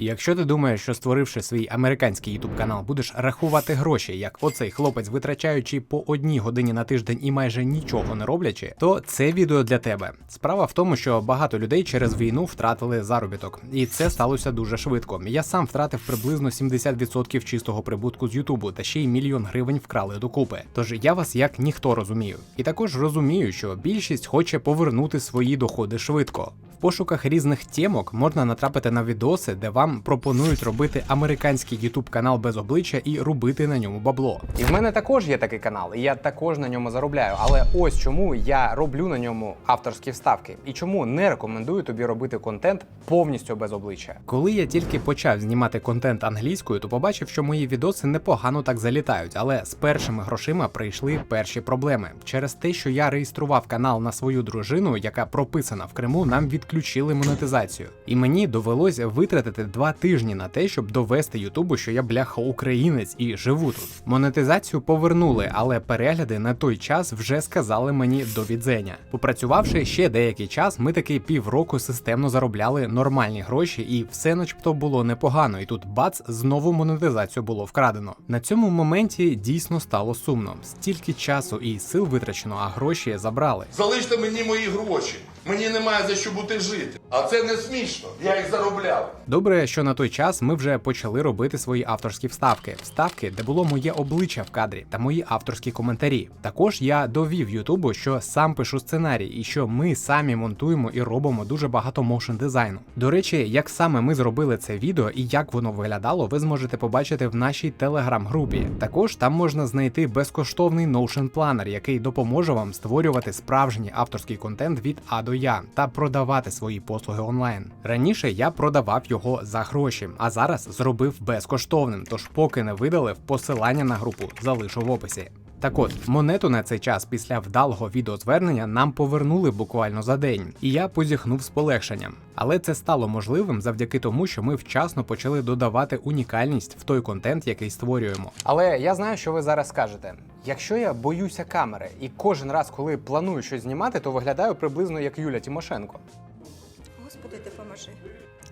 Якщо ти думаєш, що створивши свій американський YouTube канал, будеш рахувати гроші, як оцей хлопець, витрачаючи по одній годині на тиждень і майже нічого не роблячи, то це відео для тебе. Справа в тому, що багато людей через війну втратили заробіток, і це сталося дуже швидко. Я сам втратив приблизно 70% чистого прибутку з Ютубу, та ще й мільйон гривень вкрали докупи. Тож я вас як ніхто розумію. І також розумію, що більшість хоче повернути свої доходи швидко. Пошуках різних темок можна натрапити на відоси, де вам пропонують робити американський YouTube канал без обличчя і робити на ньому бабло. І в мене також є такий канал, і я також на ньому заробляю. Але ось чому я роблю на ньому авторські вставки і чому не рекомендую тобі робити контент повністю без обличчя. Коли я тільки почав знімати контент англійською, то побачив, що мої відоси непогано так залітають, але з першими грошима прийшли перші проблеми. Через те, що я реєстрував канал на свою дружину, яка прописана в Криму, нам відключили монетизацію. І мені довелося витратити два тижні на те, щоб довести Ютубу, що я бляха українець і живу тут. Монетизацію повернули, але перегляди на той час вже сказали мені до відзення. Попрацювавши ще деякий час, ми таки півроку системно заробляли нормальні гроші, і все начебто було непогано. І тут бац, знову монетизацію було вкрадено. На цьому моменті дійсно стало сумно. Стільки часу і сил витрачено, а гроші забрали. Залиште мені мої гроші. Мені немає за що бути жити. А це не смішно. Я їх заробляв. Добре, що на той час ми вже почали робити свої авторські вставки, вставки, де було моє обличчя в кадрі та мої авторські коментарі. Також я довів Ютубу, що сам пишу сценарій, і що ми самі монтуємо і робимо дуже багато моушн дизайну. До речі, як саме ми зробили це відео і як воно виглядало, ви зможете побачити в нашій телеграм-групі. Також там можна знайти безкоштовний Notion планер, який допоможе вам створювати справжній авторський контент від А до Я та продавати свої послуги онлайн. Раніше я продавав його за гроші, а зараз зробив безкоштовним. Тож, поки не видалив, посилання на групу залишу в описі. Так от, монету на цей час після вдалого відеозвернення нам повернули буквально за день, і я позіхнув з полегшенням. Але це стало можливим завдяки тому, що ми вчасно почали додавати унікальність в той контент, який створюємо. Але я знаю, що ви зараз скажете. Якщо я боюся камери, і кожен раз, коли планую щось знімати, то виглядаю приблизно як Юля Тимошенко. Господи, допоможи.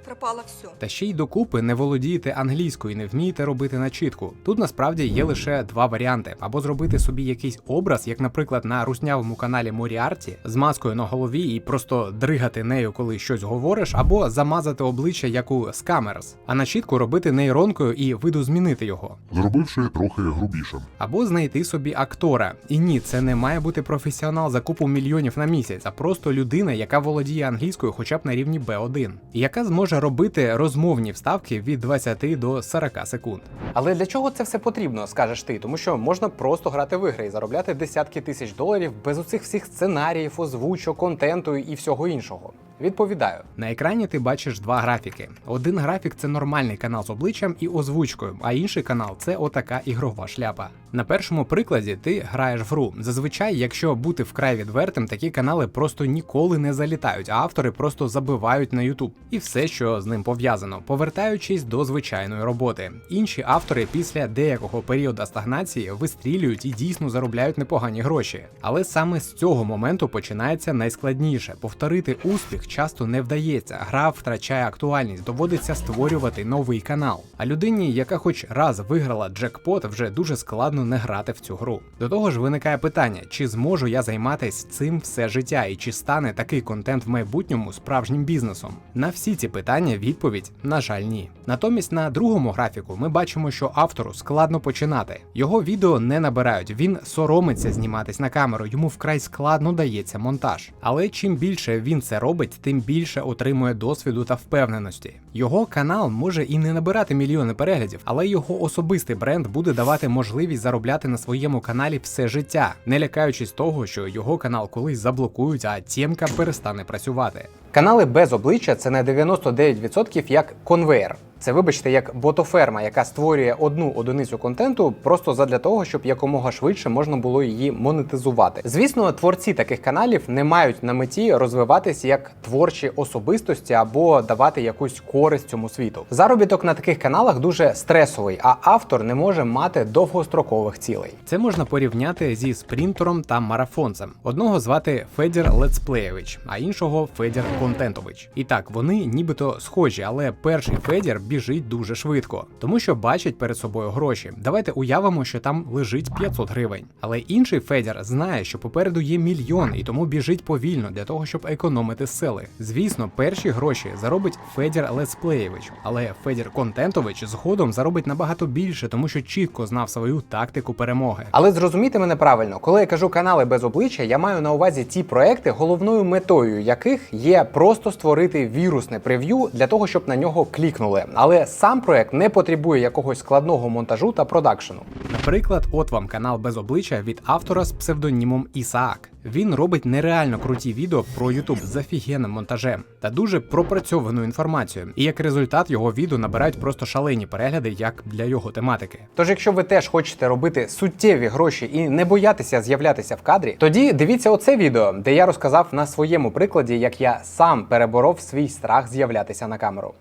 Пропало все. Та ще й докупи не володієте англійською і не вмієте робити начітку. Тут насправді є лише два варіанти: або зробити собі якийсь образ, як, наприклад, на руснявому каналі Моріарті, з маскою на голові і просто дригати нею, коли щось говориш, або замазати обличчя як у Scammers, а начітку робити нейронкою і видозмінити його. зробивши трохи грубішим. Або знайти собі актора. І ні, це не має бути професіонал за купу мільйонів на місяць, а просто людина, яка володіє англійською хоча б на рівні B1, і яка зможе робити розмовні вставки від 20 до 40 секунд. Але для чого це все потрібно, скажеш ти? Тому що можна просто грати в ігри і заробляти десятки тисяч доларів без оцих всіх сценаріїв, озвучок, контенту і всього іншого. Відповідаю, на екрані ти бачиш два графіки. Один графік це нормальний канал з обличчям і озвучкою, а інший канал це отака ігрова шляпа. На першому прикладі ти граєш в гру. Зазвичай, якщо бути вкрай відвертим, такі канали просто ніколи не залітають, а автори просто забивають на YouTube і все, що з ним пов'язано, повертаючись до звичайної роботи. Інші автори після деякого періоду стагнації вистрілюють і дійсно заробляють непогані гроші. Але саме з цього моменту починається найскладніше. Повторити успіх часто не вдається. Гра втрачає актуальність, доводиться створювати новий канал. А людині, яка хоч раз виграла джекпот, вже дуже складно не грати в цю гру. До того ж, виникає питання: чи зможу я займатися цим все життя, і чи стане такий контент в майбутньому справжнім бізнесом? На всі ці питання відповідь, на жаль, ні. Натомість на другому графіку ми бачимо, що автору складно починати. Його відео не набирають, він соромиться зніматись на камеру, йому вкрай складно дається монтаж. Але чим більше він це робить, тим більше отримує досвіду та впевненості. Його канал може і не набирати мільйони переглядів, але його особистий бренд буде давати можливість заробляти на своєму каналі все життя, не лякаючись того, що його канал колись заблокують, а тємка перестане працювати. Канали без обличчя це на 99% як конвейер. Це, вибачте, як ботоферма, яка створює одну одиницю контенту просто задля того, щоб якомога швидше можна було її монетизувати. Звісно, творці таких каналів не мають на меті розвиватися як творчі особистості або давати якусь користь цьому світу. Заробіток на таких каналах дуже стресовий, а автор не може мати довгострокових цілей. Це можна порівняти зі спринтером та марафонцем. Одного звати Федір Летсплеєвич, а іншого Федір Контентович. І так, вони нібито схожі, але перший Федір біжить дуже швидко, тому що бачить перед собою гроші. Давайте уявимо, що там лежить 500 гривень. Але інший Федір знає, що попереду є мільйон, і тому біжить повільно для того, щоб економити сили. Звісно, перші гроші заробить Федір Летсплеєвич, але Федір Контентович згодом заробить набагато більше, тому що чітко знав свою тактику перемоги. Але зрозумійте мене правильно, коли я кажу канали без обличчя, я маю на увазі ті проекти, головною метою яких є просто створити вірусне прев'ю для того, щоб на нього клікнули. Але сам проект не потребує якогось складного монтажу та продакшену. Наприклад, от вам канал без обличчя від автора з псевдонімом Ісаак. Він робить нереально круті відео про YouTube з офігенним монтажем та дуже пропрацьовану інформацію. І як результат його відео набирають просто шалені перегляди, як для його тематики. Тож, якщо ви теж хочете робити суттєві гроші і не боятися з'являтися в кадрі, тоді дивіться оце відео, де я розказав на своєму прикладі, як я сам переборов свій страх з'являтися на камеру.